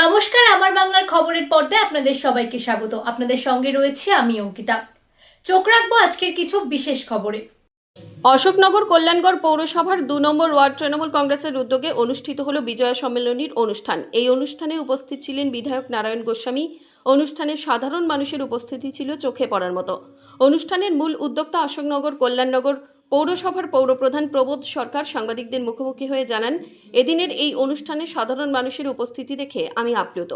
নমস্কার, আমার বাংলার খবরের পর্দায় আপনাদের সবাইকে স্বাগত। আপনাদের সঙ্গে রয়েছে আমি অঙ্কিতা। চোখ রাখব আজকের কিছু বিশেষ খবরে। অশোকনগর কল্যাণগড় পৌরসভার দু নম্বর ওয়ার্ড তৃণমূল কংগ্রেসের উদ্যোগে অনুষ্ঠিত হল বিজয়া সম্মেলনীর অনুষ্ঠান। এই অনুষ্ঠানে উপস্থিত ছিলেন বিধায়ক নারায়ণ গোস্বামী। অনুষ্ঠানে সাধারণ মানুষের উপস্থিতি ছিল চোখে পড়ার মতো। অনুষ্ঠানের মূল উদ্যোক্তা অশোকনগর কল্যাণনগর পৌরসভার পৌরপ্রধান প্রবোধ সরকার সাংবাদিকদের মুখোমুখি হয়ে জানান, এদিনের এই অনুষ্ঠানে সাধারণ মানুষের উপস্থিতি দেখে আমি আপ্লুত।